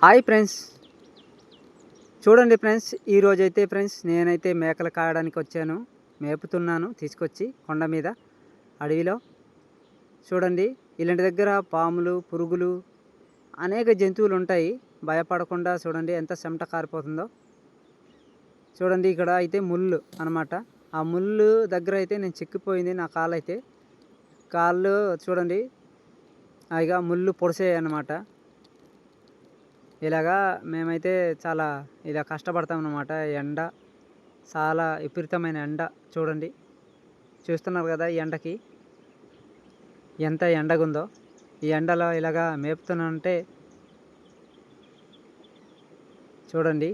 Hi friends. చూడండి friends ఈరోజు అయితే ఫ్రెండ్స్ నేనైతే మేకలు కాయడానికి వచ్చాను. మేపుతున్నాను తీసుకొచ్చి కొండ మీద అడవిలో. చూడండి ఇలాంటి దగ్గర పాములు పురుగులు అనేక జంతువులు ఉంటాయి భయపడకుండా చూడండి ఎంత చెమట కారిపోతుందో. చూడండి ఇక్కడ అయితే ముళ్ళు అనమాట ఆ ముళ్ళు దగ్గర అయితే నేను చిక్కిపోయింది నా కాలు అయితే కాళ్ళు చూడండి అయిగా ముళ్ళు పొడిసాయి అనమాట ఇలాగా మేమైతే చాలా ఇలా కష్టపడతాం అన్నమాట. ఎండ చాలా విపరీతమైన ఎండ చూడండి. చూస్తున్నారు కదా ఈ ఎండకి. ఎంత ఎండగుందో. ఈ ఎండలో ఇలాగా మేపుతున్నానంటే చూడండి.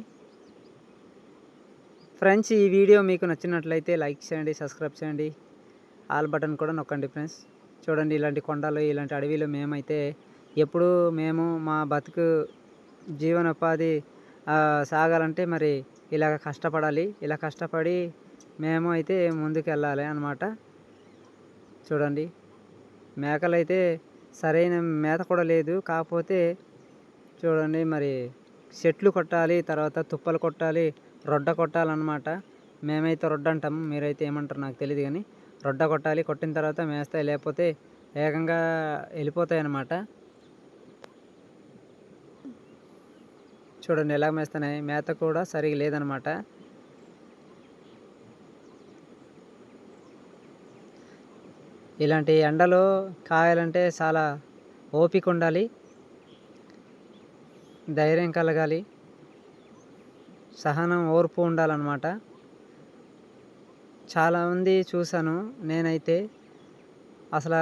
ఫ్రెండ్స్ ఈ వీడియో మీకు నచ్చినట్లయితే లైక్ చేయండి సబ్స్క్రైబ్ చేయండి. ఆల్ బటన్ కూడా నొక్కండి ఫ్రెండ్స్. చూడండి ఇలాంటి కొండలు ఇలాంటి అడవిలో మేమైతే ఎప్పుడు మేము మా బతుకు జీవనోపాధి సాగాలంటే మరి ఇలాగ కష్టపడాలి. ఇలా కష్టపడి మేము అయితే ముందుకు వెళ్ళాలి అన్నమాట. చూడండి. మేకలైతే సరైన మేత కూడా లేదు. కాకపోతే చూడండి మరి చెట్లు కొట్టాలి తర్వాత తుప్పలు కొట్టాలి రొడ్డ కొట్టాలన్నమాట. మేమైతే రొడ్డ అంటాం. మీరైతే ఏమంటారు నాకు తెలియదు కానీ రొడ్డ కొట్టాలి కొట్టిన తర్వాత మేస్తాయి లేకపోతే వేగంగా వెళ్ళిపోతాయి అన్నమాట చూడండి ఎలా మేస్తున్నాయి. మేత కూడా సరిగా లేదనమాట. ఇలాంటి ఎండలో కాయాలంటే చాలా ఓపిక ఉండాలి. ధైర్యం కలగాలి. సహనం ఓర్పు ఉండాలన్నమాట. చాలామంది చూశాను నేనైతే. అసలు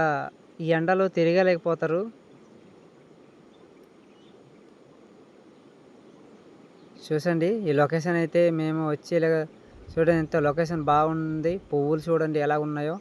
ఈ ఎండలో తిరగలేకపోతారు. చూసండి ఈ లొకేషన్ అయితే మేము వచ్చి ఇలాగ చూడండి ఎంత లొకేషన్ బాగుంది పువ్వులు చూడండి ఎలా ఉన్నాయో.